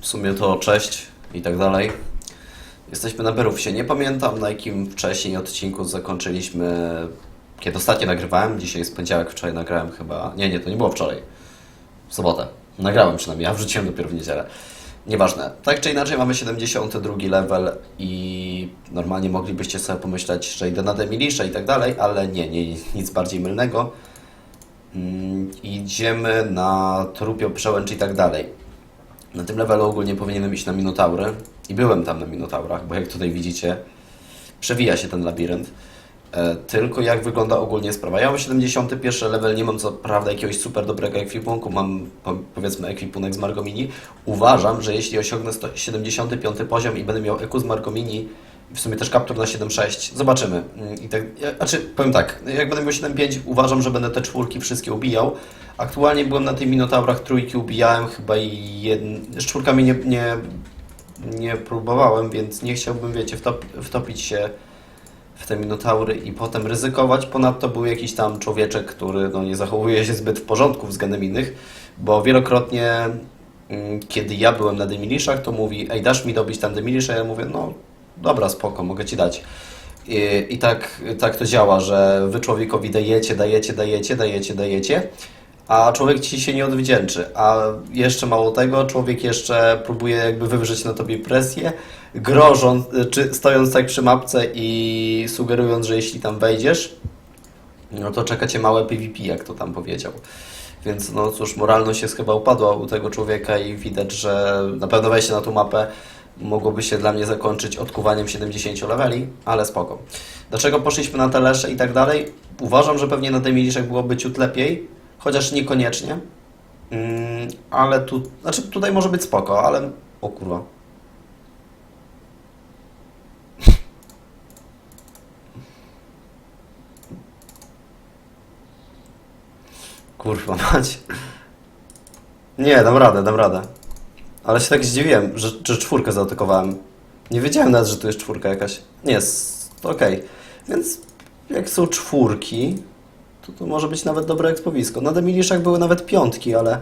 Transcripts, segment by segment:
w sumie to cześć i tak dalej. Jesteśmy na Berówsie. Nie pamiętam na jakim wcześniej odcinku zakończyliśmy, kiedy ostatnio nagrywałem. Dzisiaj jest poniedziałek, wczoraj nagrałem chyba... Nie, nie, to nie było wczoraj. W sobotę. Nagrałem przynajmniej, a wrzuciłem dopiero w niedzielę. Nieważne. Tak czy inaczej mamy 72 level i normalnie moglibyście sobie pomyśleć, że idę na Demilisza i tak dalej, ale nie, nie, nic bardziej mylnego. Mm, idziemy na Trupio Przełęcz i tak dalej. Na tym levelu ogólnie powinienem iść na Minotaury i byłem tam na Minotaurach, bo jak tutaj widzicie, przewija się ten labirynt. E, tylko jak wygląda ogólnie sprawa. Ja mam 71 level, nie mam co prawda jakiegoś super dobrego ekwipunku, mam po, powiedzmy ekwipunek z Margomini. Uważam, że jeśli osiągnę 100, 75 poziom i będę miał EQ z Margomini, w sumie też kaptur na 7.6, zobaczymy. Mm, I tak, ja, znaczy, powiem tak, jak będę miał 7.5, uważam, że będę te czwórki wszystkie ubijał. Aktualnie byłem na tych Minotaurach, trójki ubijałem chyba i jedn... z czwórkami nie, nie, nie próbowałem, więc nie chciałbym, wiecie, wtop, wtopić się w te minotaury i potem ryzykować. Ponadto był jakiś tam człowieczek, który no, nie zachowuje się zbyt w porządku względem innych, bo wielokrotnie, mm, kiedy ja byłem na Demilishach, to mówi, ej, dasz mi dobić tam Demilisha? Ja mówię, no dobra, spoko, mogę Ci dać. I, i tak, tak to działa, że Wy człowiekowi dajecie, dajecie, dajecie, dajecie, dajecie, a człowiek Ci się nie odwdzięczy. A jeszcze mało tego, człowiek jeszcze próbuje jakby wywrzeć na Tobie presję, grożąc, czy stojąc tak przy mapce i sugerując, że jeśli tam wejdziesz, no to czeka Cię małe PvP, jak to tam powiedział. Więc no cóż, moralność jest chyba upadła u tego człowieka i widać, że na pewno wejście na tą mapę mogłoby się dla mnie zakończyć odkuwaniem 70 leveli, ale spoko. Dlaczego poszliśmy na telesze i tak dalej? Uważam, że pewnie na Demiliszach byłoby ciut lepiej, chociaż niekoniecznie. Mm, ale tu, znaczy tutaj może być spoko, ale o kurwa. Kurwa mać. Nie, dam radę, dam radę. Ale się tak zdziwiłem, że, że czwórkę zaatakowałem. Nie wiedziałem nawet, że tu jest czwórka jakaś. Nie, jest okej. Więc jak są czwórki, to to może być nawet dobre ekspowisko. Na Demiliszach były nawet piątki, ale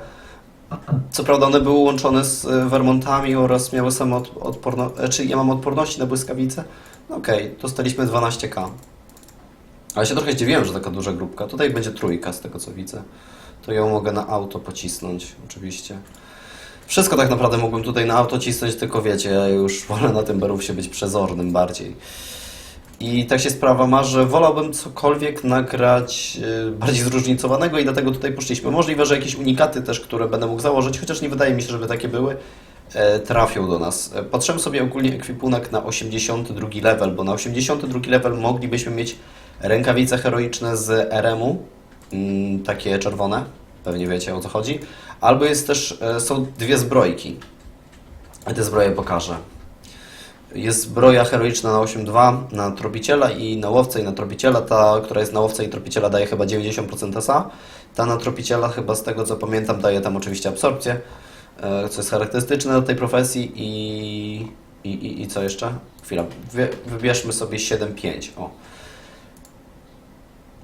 co prawda one były łączone z e, Vermontami oraz miały same od, odporno... e, Czy ja mam odporności na błyskawice? No okej, dostaliśmy 12k. Ale się trochę zdziwiłem, że taka duża grupka. Tutaj będzie trójka z tego co widzę. To ją mogę na auto pocisnąć, oczywiście. Wszystko tak naprawdę mógłbym tutaj na auto cisnąć, tylko wiecie, ja już wolę na tym berówsie być przezornym bardziej. I tak się sprawa ma, że wolałbym cokolwiek nagrać yy, bardziej zróżnicowanego i dlatego tutaj poszliśmy. Możliwe, że jakieś unikaty też, które będę mógł założyć, chociaż nie wydaje mi się, żeby takie były, e, trafią do nas. E, Patrzyłem sobie ogólnie ekwipunek na 82 level, bo na 82 level moglibyśmy mieć rękawice heroiczne z RM-u, mm, takie czerwone, pewnie wiecie o co chodzi. Albo jest też, e, są dwie zbrojki. Te zbroje pokażę. Jest zbroja heroiczna na 8.2 na tropiciela i na łowcę i na tropiciela. Ta, która jest na łowcę i tropiciela daje chyba 90% SA. Ta na tropiciela chyba z tego co pamiętam daje tam oczywiście absorpcję, e, co jest charakterystyczne do tej profesji i... I, i, i co jeszcze? Chwila, Wy, wybierzmy sobie 7.5. O.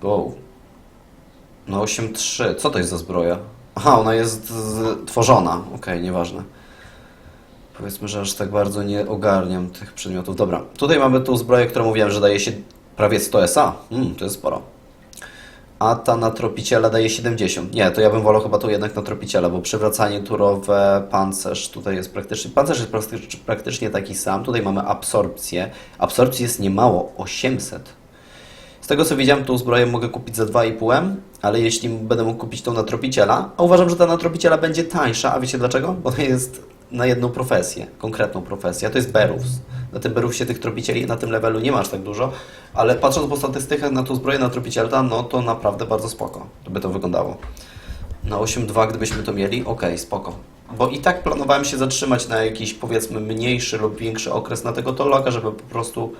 Wow. Na 8.3. Co to jest za zbroja? Aha, ona jest z... tworzona. Okej, nieważne. Powiedzmy, że aż tak bardzo nie ogarniam tych przedmiotów. Dobra, tutaj mamy tą zbroję, którą mówiłem, że daje się prawie 100 SA. Mm, to jest sporo. A ta na tropiciela daje 70. Nie, to ja bym wolał chyba tu jednak na tropiciela, bo przywracanie turowe, pancerz tutaj jest praktycznie... Pancerz jest praktycznie taki sam. Tutaj mamy absorpcję. Absorpcji jest niemało, 800. Z tego co widziałem, tą zbroję mogę kupić za 2,5M, ale jeśli będę mógł kupić tą na tropiciela, a uważam, że ta na tropiciela będzie tańsza, a wiecie dlaczego? Bo ona jest na jedną profesję, konkretną profesję, a to jest Berus. Na tym Berusie tych tropicieli na tym levelu nie masz tak dużo, ale patrząc po statystykach na tą zbroję na tropicielta, no to naprawdę bardzo spoko, by to wyglądało. Na 8.2 gdybyśmy to mieli, okej, spoko. Bo i tak planowałem się zatrzymać na jakiś powiedzmy mniejszy lub większy okres na tego tologa, żeby po prostu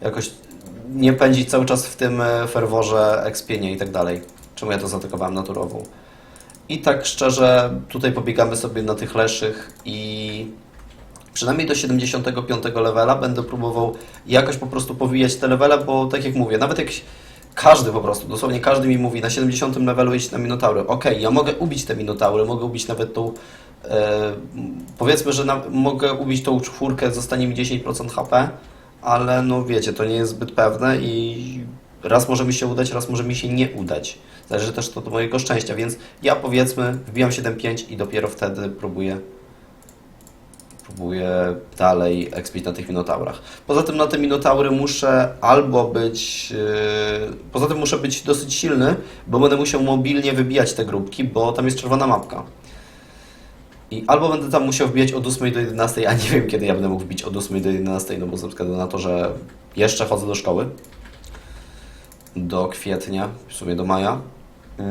jakoś nie pędzić cały czas w tym e, ferworze ekspienia i tak dalej. Czemu ja to zaatakowałem naturową? I tak szczerze, tutaj pobiegamy sobie na tych leszych i przynajmniej do 75 levela będę próbował jakoś po prostu powijać te levele, bo tak jak mówię, nawet jak każdy po prostu, dosłownie każdy mi mówi na 70 levelu iść na minotaury. Okej, ja mogę ubić te minotaury, mogę ubić nawet tą E, powiedzmy, że na, mogę ubić tą czwórkę, zostanie mi 10% HP, ale no wiecie, to nie jest zbyt pewne i raz może mi się udać, raz może mi się nie udać. Zależy też to od mojego szczęścia, więc ja powiedzmy wbijam 7.5 i dopiero wtedy próbuję próbuję dalej ekspić na tych minotaurach. Poza tym na te minotaury muszę albo być. Yy, poza tym muszę być dosyć silny, bo będę musiał mobilnie wybijać te grupki, bo tam jest czerwona mapka. I albo będę tam musiał wbijać od 8 do 11, a nie wiem kiedy ja będę mógł wbić od 8 do 11, no bo ze względu na to, że jeszcze chodzę do szkoły. Do kwietnia, w sumie do maja. Yy,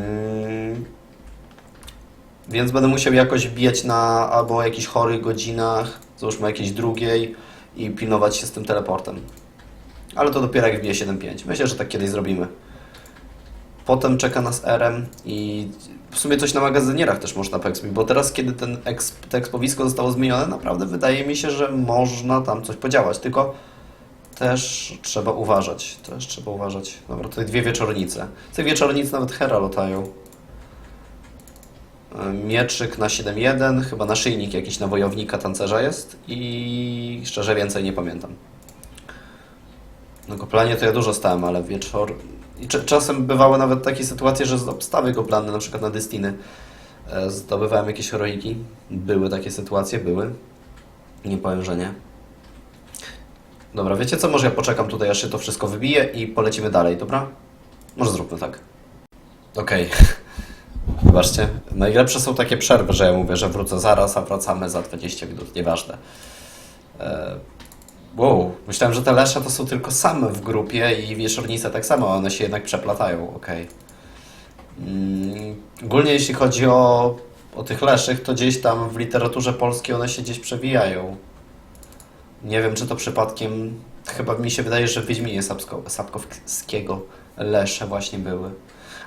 więc będę musiał jakoś wbijać na albo jakichś chorych godzinach, załóżmy jakiejś drugiej i pilnować się z tym teleportem. Ale to dopiero jak wbije 7.5. Myślę, że tak kiedyś zrobimy. Potem czeka nas RM i w sumie coś na magazynierach też można poekspić, bo teraz kiedy ten exp, to ekspowisko zostało zmienione, naprawdę wydaje mi się, że można tam coś podziałać, tylko też trzeba uważać, też trzeba uważać. Dobra, tutaj dwie wieczornice. Z tych wieczornic nawet Hera latają. Mieczyk na 7.1, chyba naszyjnik jakiś na wojownika tancerza jest i szczerze więcej nie pamiętam. No goplanie to ja dużo stałem, ale wieczór... I cz- czasem bywały nawet takie sytuacje, że z obstawy goplanne, na przykład na Destiny, e, zdobywałem jakieś heroiki. Były takie sytuacje, były. Nie powiem, że nie. Dobra, wiecie co? Może ja poczekam tutaj, aż się to wszystko wybije i polecimy dalej, dobra? Może zróbmy tak. Okej. Wybaczcie, najlepsze są takie przerwy, że ja mówię, że wrócę zaraz, a wracamy za 20 minut, nieważne. E, wow, myślałem, że te lesze to są tylko same w grupie i wieczornice tak samo, one się jednak przeplatają, okej. Mm, ogólnie jeśli chodzi o, o tych leszych, to gdzieś tam w literaturze polskiej one się gdzieś przewijają. Nie wiem, czy to przypadkiem, chyba mi się wydaje, że w Wiedźminie Sapkowskiego lesze właśnie były.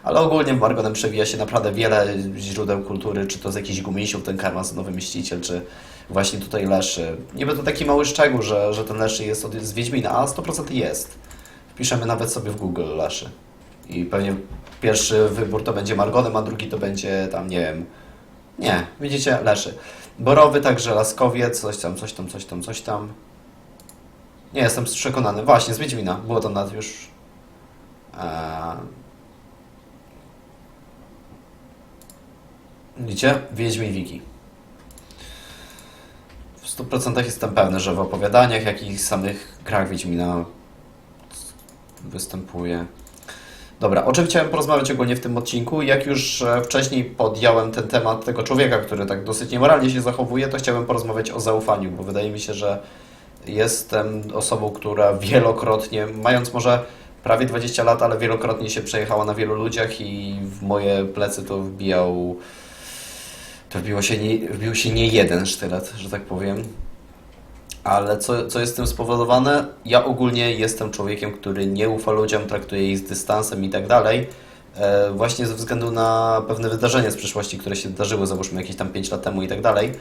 Ale ogólnie w Margonem przewija się naprawdę wiele źródeł kultury, czy to z jakichś gumisiów, ten karmazynowy myśliciel, czy właśnie tutaj Leszy. Niby to taki mały szczegół, że, że ten Leszy jest od, z Wiedźmina, a 100% jest. Wpiszemy nawet sobie w Google Leszy. I pewnie pierwszy wybór to będzie Margonem, a drugi to będzie tam, nie wiem... Nie, widzicie, Leszy. Borowy, także Laskowiec, coś tam, coś tam, coś tam, coś tam. Nie jestem przekonany. Właśnie, z Wiedźmina. Było to nawet już... Eee, Widzicie? Wiedźmin Wiki. W 100% jestem pewny, że w opowiadaniach, jak i samych grach Wiedźmina występuje. Dobra, o czym chciałem porozmawiać ogólnie w tym odcinku? Jak już e, wcześniej podjąłem ten temat tego człowieka, który tak dosyć niemoralnie się zachowuje, to chciałem porozmawiać o zaufaniu, bo wydaje mi się, że jestem osobą, która wielokrotnie, mając może prawie 20 lat, ale wielokrotnie się przejechała na wielu ludziach i w moje plecy to wbijał wbiło się nie, wbił się nie jeden sztylet, że tak powiem. Ale co, co jest tym spowodowane? Ja ogólnie jestem człowiekiem, który nie ufa ludziom, traktuje ich z dystansem i tak dalej. E, właśnie ze względu na pewne wydarzenia z przeszłości, które się wydarzyły, załóżmy jakieś tam 5 lat temu i tak dalej.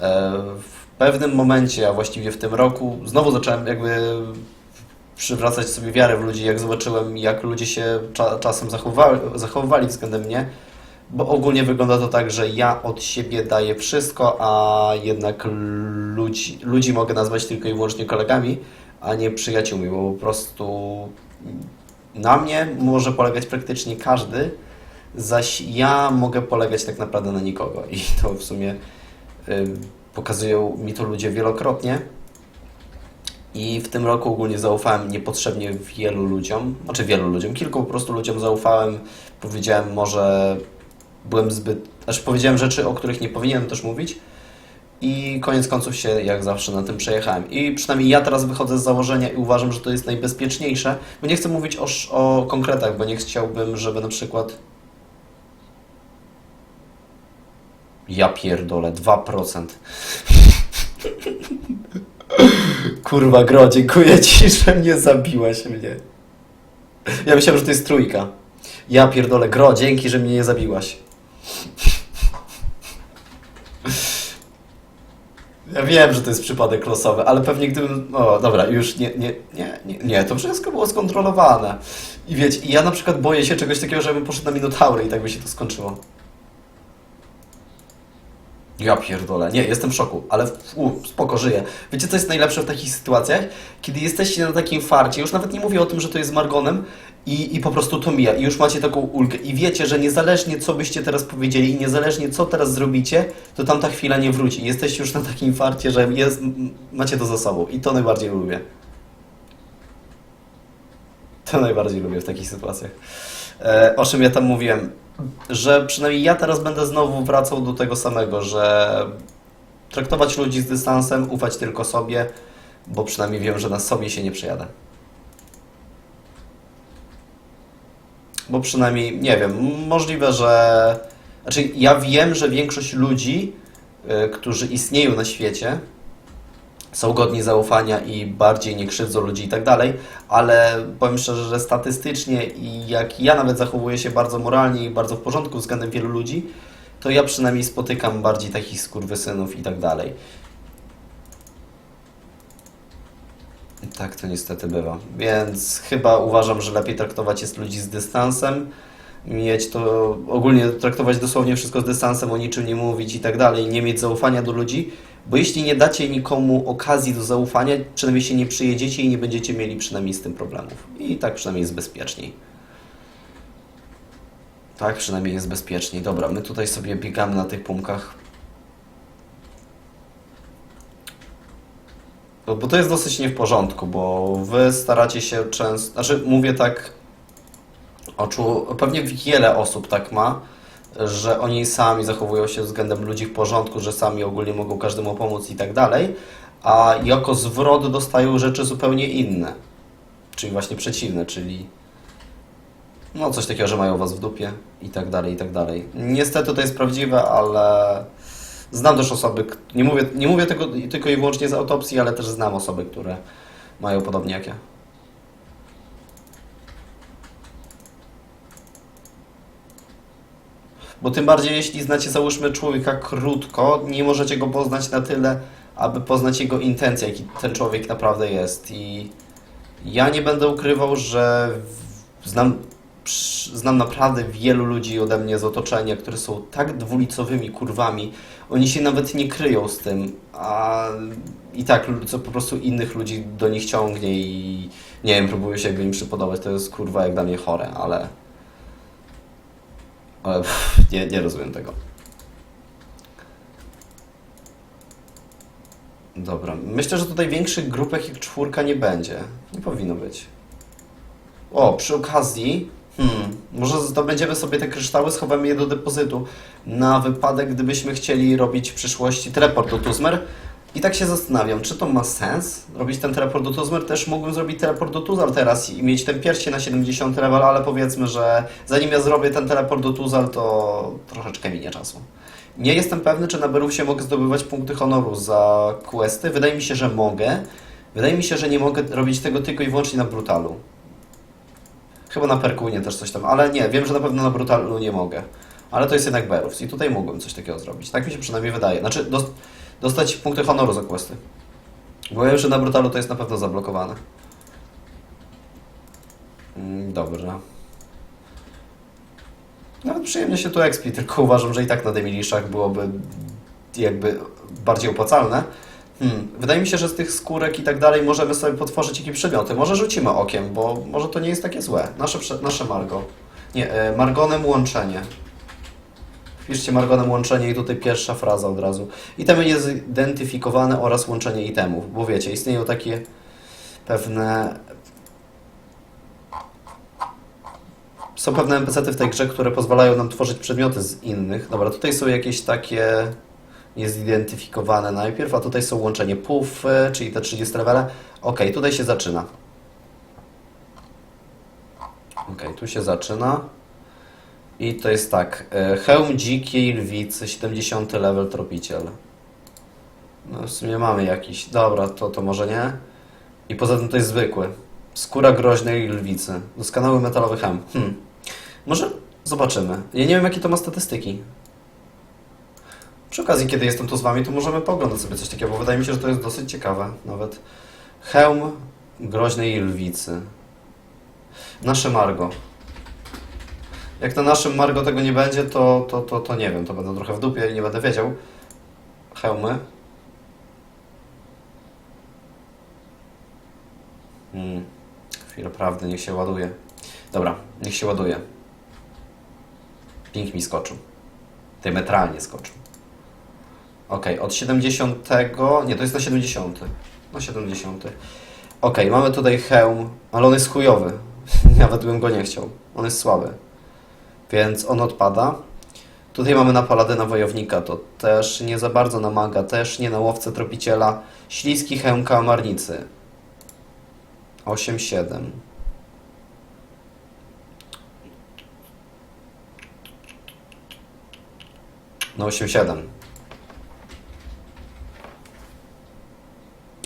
E, w pewnym momencie, a właściwie w tym roku, znowu zacząłem jakby przywracać sobie wiarę w ludzi, jak zobaczyłem, jak ludzie się cza czasem zachowywali, zachowywali względem mnie bo ogólnie wygląda to tak, że ja od siebie daję wszystko, a jednak ludzi, ludzi mogę nazwać tylko i wyłącznie kolegami, a nie przyjaciółmi, bo po prostu na mnie może polegać praktycznie każdy, zaś ja mogę polegać tak naprawdę na nikogo i to w sumie y, pokazują mi to ludzie wielokrotnie. I w tym roku ogólnie zaufałem niepotrzebnie wielu ludziom, znaczy wielu ludziom, kilku po prostu ludziom zaufałem. Powiedziałem może byłem zbyt. Znaczy powiedziałem rzeczy, o których nie powinienem też mówić. I koniec końców się jak zawsze na tym przejechałem. I przynajmniej ja teraz wychodzę z założenia i uważam, że to jest najbezpieczniejsze. Bo nie chcę mówić o, o konkretach, bo nie chciałbym, żeby na przykład. Ja pierdolę, 2%. Kurwa, gro, dziękuję Ci, że nie zabiłaś mnie. Ja myślałem, że to jest trójka. Ja pierdolę, gro, dzięki, że mnie nie zabiłaś. Ja wiem, że to jest przypadek losowy, ale pewnie gdybym. O, dobra, już nie, nie, nie, nie, nie, to wszystko było skontrolowane. I wiecie, i ja na przykład boję się czegoś takiego, żebym poszedł na Minotaury i tak by się to skończyło. Ja pierdolę. Nie, jestem w szoku, ale u, spoko, żyję. Wiecie, co jest najlepsze w takich sytuacjach? Kiedy jesteście na takim farcie, już nawet nie mówię o tym, że to jest Margonem i, i po prostu to mija i już macie taką ulgę i wiecie, że niezależnie co byście teraz powiedzieli i niezależnie co teraz zrobicie, to tamta chwila nie wróci. Jesteście już na takim farcie, że jest, macie to za sobą i to najbardziej lubię. To najbardziej lubię w takich sytuacjach. E, o czym ja tam mówiłem? Że przynajmniej ja teraz będę znowu wracał do tego samego, że traktować ludzi z dystansem, ufać tylko sobie, bo przynajmniej wiem, że na sobie się nie przejadę. Bo przynajmniej, nie wiem, możliwe, że. Znaczy, ja wiem, że większość ludzi, y, którzy istnieją na świecie, są godni zaufania i bardziej nie krzywdzą ludzi i tak dalej, ale powiem szczerze, że statystycznie i jak ja nawet zachowuję się bardzo moralnie i bardzo w porządku względem wielu ludzi, to ja przynajmniej spotykam bardziej takich skurwysynów i tak dalej. I Tak to niestety bywa. Więc chyba uważam, że lepiej traktować jest ludzi z dystansem, mieć to ogólnie traktować dosłownie wszystko z dystansem, o niczym nie mówić i tak dalej, nie mieć zaufania do ludzi, bo jeśli nie dacie nikomu okazji do zaufania, przynajmniej się nie przyjedziecie i nie będziecie mieli przynajmniej z tym problemów. I tak przynajmniej jest bezpieczniej. Tak przynajmniej jest bezpieczniej. Dobra, my tutaj sobie biegamy na tych pumpkach. Bo, bo to jest dosyć nie w porządku, bo wy staracie się często, znaczy mówię tak oczu, pewnie wiele osób tak ma, że oni sami zachowują się względem ludzi w porządku, że sami ogólnie mogą każdemu pomóc i tak dalej, a jako zwrot dostają rzeczy zupełnie inne, czyli właśnie przeciwne, czyli no coś takiego, że mają was w dupie i tak dalej, i tak dalej. Niestety to jest prawdziwe, ale znam też osoby, nie mówię, nie mówię tego tylko i wyłącznie z autopsji, ale też znam osoby, które mają podobnie jak ja. Bo tym bardziej, jeśli znacie, załóżmy, człowieka krótko, nie możecie go poznać na tyle, aby poznać jego intencje, jaki ten człowiek naprawdę jest. I ja nie będę ukrywał, że znam, znam naprawdę wielu ludzi ode mnie z otoczenia, które są tak dwulicowymi kurwami. Oni się nawet nie kryją z tym, a i tak co po prostu innych ludzi do nich ciągnie i nie wiem, próbują się jakby im przypodobać. To jest kurwa jak dla mnie chore, ale. Ale pff, nie, nie rozumiem tego. Dobra, myślę, że tutaj większych grupek jak czwórka nie będzie. Nie powinno być. O, przy okazji, hmm, może zdobędziemy sobie te kryształy, schowamy je do depozytu na wypadek, gdybyśmy chcieli robić w przyszłości teleport do Tuzmer. I tak się zastanawiam, czy to ma sens robić ten teleport do Tuzmer? Też mógłbym zrobić teleport do Tuzal teraz i mieć ten pierścień na 70 level, ale powiedzmy, że zanim ja zrobię ten teleport do Tuzal, to troszeczkę minie czasu. Nie jestem pewny, czy na Berusie mogę zdobywać punkty honoru za questy. Wydaje mi się, że mogę. Wydaje mi się, że nie mogę robić tego tylko i wyłącznie na Brutalu. Chyba na Perkunie też coś tam, ale nie, wiem, że na pewno na Brutalu nie mogę. Ale to jest jednak Berus i tutaj mógłbym coś takiego zrobić. Tak mi się przynajmniej wydaje. Znaczy, dos- dostać punkty honoru za questy. Bo wiem, że na Brutalu to jest na pewno zablokowane. Mm, Dobra. Nawet przyjemnie się tu expi, tylko uważam, że i tak na Demiliszach byłoby jakby bardziej opłacalne. Hmm. Wydaje mi się, że z tych skórek i tak dalej możemy sobie potworzyć jakieś przedmioty. Może rzucimy okiem, bo może to nie jest takie złe. Nasze, nasze Margo. Nie, e, Margonem łączenie. Wpiszcie Margonem łączenie i tutaj pierwsza fraza od razu. Itemy niezidentyfikowane oraz łączenie itemów. Bo wiecie, istnieją takie pewne... Są pewne NPC-ty w tej grze, które pozwalają nam tworzyć przedmioty z innych. Dobra, tutaj są jakieś takie niezidentyfikowane najpierw, a tutaj są łączenie puf, czyli te 30 levele. Ok, tutaj się zaczyna. Ok, tu się zaczyna. I to jest tak. e, Hełm dzikiej lwicy, 70 level tropiciel. No w sumie mamy jakiś. Dobra, to, to może nie. I poza tym to jest zwykły. Skóra groźnej lwicy. Doskonały metalowy hełm. Hmm. Może zobaczymy. Ja nie wiem, jakie to ma statystyki. Przy okazji, kiedy jestem tu z Wami, to możemy pooglądać sobie coś takiego, bo wydaje mi się, że to jest dosyć ciekawe nawet. Hełm groźnej lwicy. Nasze Margo. Jak na naszym Margo tego nie będzie, to, to, to, to nie wiem, to będę trochę w dupie i nie będę wiedział. hełmy. Hmm. Chwilę prawdy, niech się ładuje. Dobra, niech się ładuje. Ping mi skoczył. Diametralnie skoczył. Ok, od 70. Nie, to jest na 70. Na 70. Ok, mamy tutaj hełm, ale on jest chujowy. Nawet bym go nie chciał. On jest słaby. Więc on odpada. Tutaj mamy na paladyna wojownika, to też nie za bardzo na maga, też nie na łowcę tropiciela. Śliski hełm kałamarnicy. 8-7. No 8-7.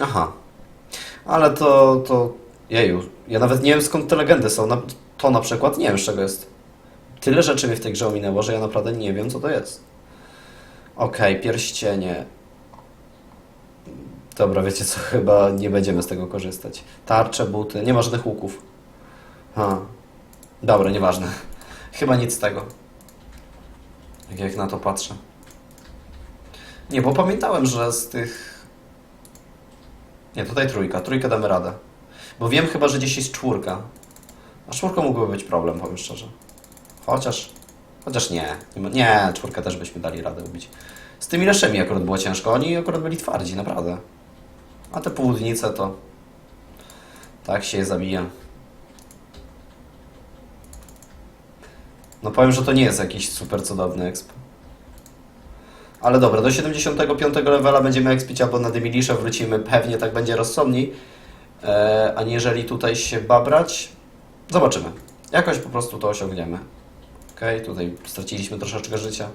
Aha. Ale to, to... Jeju, ja nawet nie wiem skąd te legendy są. To na przykład nie wiem z czego jest. Tyle rzeczy mnie w tej grze ominęło, że ja naprawdę nie wiem co to jest. Okej, pierścienie. Dobra, wiecie co, chyba nie będziemy z tego korzystać. Tarcze, buty, nie ma żadnych łuków. Ha. Dobra, nieważne. Chyba nic z tego. Jak, jak na to patrzę. Nie, bo pamiętałem, że z tych... Nie, tutaj trójka. Trójkę damy radę. Bo wiem chyba, że gdzieś jest czwórka. A czwórką mógłby być problem, powiem szczerze. Chociaż... Chociaż nie. Nie, czwórkę też byśmy dali radę ubić. Z tymi leszymi akurat było ciężko. Oni akurat byli twardzi, naprawdę. A te południce to... Tak się je zabija. No powiem, że to nie jest jakiś super cudowny exp. Ale dobra, do 75 levela będziemy expić albo na Demilisze wrócimy, pewnie tak będzie rozsądniej. E, aniżeli tutaj się babrać. Zobaczymy. Jakoś po prostu to osiągniemy. Okej, tutaj straciliśmy troszeczkę życia.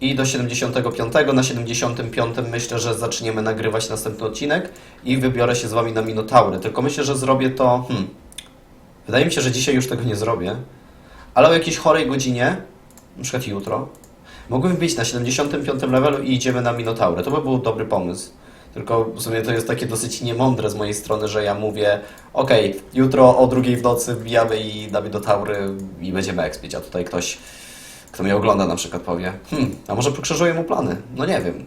I do 75, na 75 myślę, że zaczniemy nagrywać następny odcinek i wybiorę się z Wami na Minotaury. Tylko myślę, że zrobię to... Hmm, wydaje mi się, że dzisiaj już tego nie zrobię. Ale o jakiejś chorej godzinie, na przykład jutro, mogłem być na 75 levelu i idziemy na Minotaury. To by był dobry pomysł. Tylko w sumie to jest takie dosyć niemądre z mojej strony, że ja mówię okej, jutro o drugiej w nocy wbijamy i na Minotaury i będziemy expić, a tutaj ktoś, kto mnie ogląda na przykład powie hmm, a może pokrzyżuję mu plany? No nie wiem.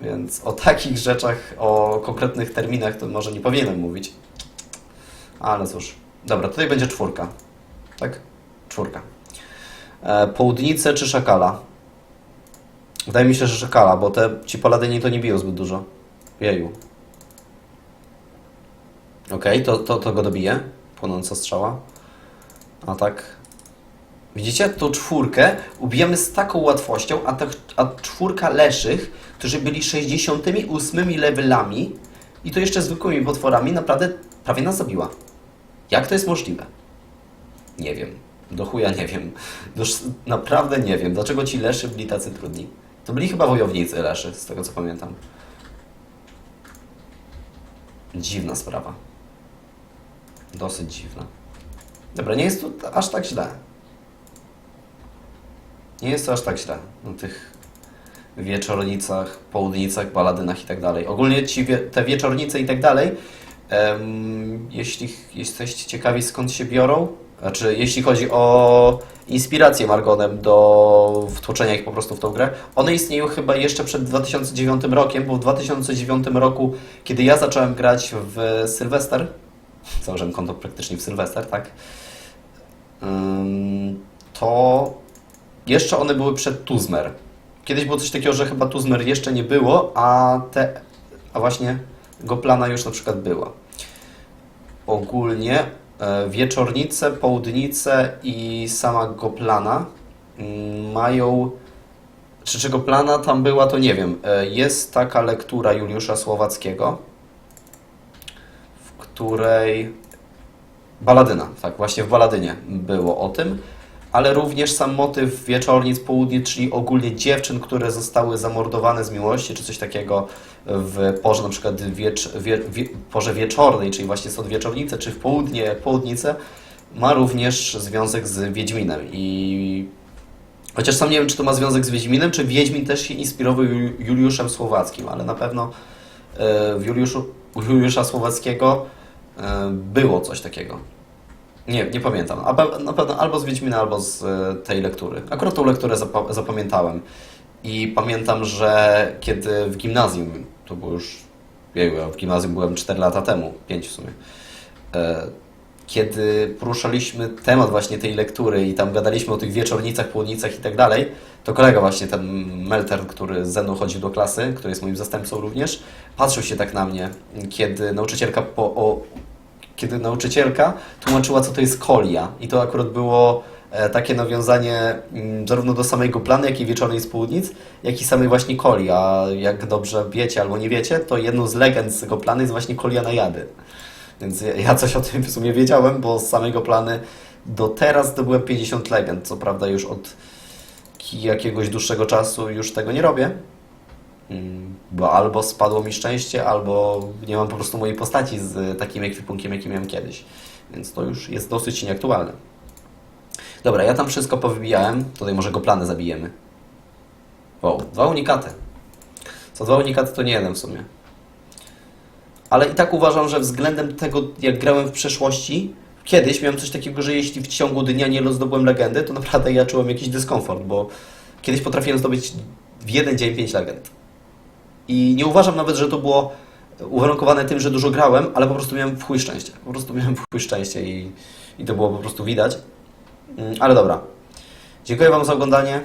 Więc o takich rzeczach, o konkretnych terminach to może nie powinienem mówić. Ale cóż. Dobra, tutaj będzie czwórka. Tak? Czwórka. E, południce czy szakala? Wydaje mi się, że szakala, bo te ci paladyni to nie biją zbyt dużo. Jeju. Okej, to, to, to go dobije. Płonąca strzała. A tak. Widzicie? Tą czwórkę ubijamy z taką łatwością, a, ta, a czwórka leszych, którzy byli 68 levelami i to jeszcze zwykłymi potworami, naprawdę prawie nas zabiła. Jak to jest możliwe? Nie wiem. Do chuja nie wiem. Już naprawdę nie wiem, dlaczego ci leszy byli tacy trudni. To byli chyba wojownicy leszy, z tego co pamiętam. Dziwna sprawa. Dosyć dziwna. Dobra, nie jest to aż tak źle. Nie jest to aż tak źle. Na tych wieczornicach, południcach, baladynach i tak dalej. Ogólnie ci wie, te wieczornice i tak dalej, em, jeśli jesteście ciekawi skąd się biorą, znaczy jeśli chodzi o inspirację Margonem do wtłoczenia ich po prostu w tą grę, one istnieją chyba jeszcze przed 2009 rokiem, bo w 2009 roku, kiedy ja zacząłem grać w Sylwester, założyłem konto praktycznie w Sylwester, tak, to jeszcze one były przed Tuzmer. Kiedyś było coś takiego, że chyba Tuzmer jeszcze nie było, a te, a właśnie Goplana już na przykład była. Ogólnie wieczornice, południce i sama Goplana mm, mają. Czy czego plana tam była, to nie wiem. E, Jest taka lektura Juliusza Słowackiego, w której. Baladyna, tak, właśnie w Baladynie było o tym, ale również sam motyw wieczornic, południ, czyli ogólnie dziewczyn, które zostały zamordowane z miłości, czy coś takiego w porze na przykład wiecz, wie, wie, porze wieczornej, czyli właśnie są wieczornice, czy w południe, południce, ma również związek z Wiedźminem i chociaż sam nie wiem, czy to ma związek z Wiedźminem, czy Wiedźmin też się inspirował Ju- Juliuszem Słowackim, ale na pewno e, w Juliuszu, Juliusza Słowackiego e, było coś takiego. Nie, nie pamiętam. Na pewno albo z Wiedźmina, albo z e, tej lektury. Akurat tą lekturę zapa- zapamiętałem. I pamiętam, że kiedy w gimnazjum, to było już, ja w gimnazjum byłem 4 lata temu, 5 w sumie, e, kiedy poruszaliśmy temat właśnie tej lektury i tam gadaliśmy o tych wieczornicach, południcach i tak dalej, to kolega właśnie, ten Melter, który ze mną chodził do klasy, który jest moim zastępcą również, patrzył się tak na mnie, kiedy nauczycielka po, o, kiedy nauczycielka tłumaczyła, co to jest kolia. I to akurat było e, takie nawiązanie mm, zarówno do samego planu, jak i wieczornej spółnic, jak i samej właśnie coli. A jak dobrze wiecie albo nie wiecie, to jedną z legend z tego planu jest właśnie kolia na jady. Więc ja, coś o tym w sumie wiedziałem, bo z samego plany do teraz zdobyłem 50 legend. Co prawda już od ki- jakiegoś dłuższego czasu już tego nie robię. Bo albo spadło mi szczęście, albo nie mam po prostu mojej postaci z takim ekwipunkiem, jaki miałem kiedyś. Więc to już jest dosyć nieaktualne. Dobra, ja tam wszystko powybijałem. Tutaj może go plany zabijemy. Wow, dwa unikaty. Co dwa unikaty to nie jeden w sumie. Ale i tak uważam, że względem tego, jak grałem w przeszłości, kiedyś miałem coś takiego, że jeśli w ciągu dnia nie zdobyłem legendy, to naprawdę ja czułem jakiś dyskomfort, bo kiedyś potrafiłem zdobyć w jeden dzień pięć legend. I nie uważam nawet, że to było uwarunkowane tym, że dużo grałem, ale po prostu miałem w chuj szczęście. Po prostu miałem w chuj szczęście i, i to było po prostu widać. Mm, Ale dobra. Dziękuję Wam za oglądanie.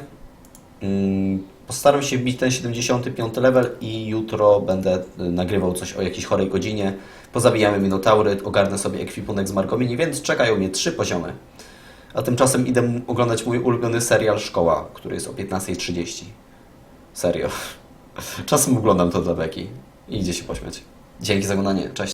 Mm, Postaram się wbić ten 75 level i jutro będę y, nagrywał coś o jakiejś chorej godzinie. Pozabijamy minotaury, ogarnę sobie ekwipunek z Markomini, więc czekają mnie trzy poziomy. A tymczasem idę oglądać mój ulubiony serial Szkoła, który jest o 15.30. Serio. Czasem oglądam to dla beki i idzie się pośmiać. Dzięki za oglądanie. Cześć.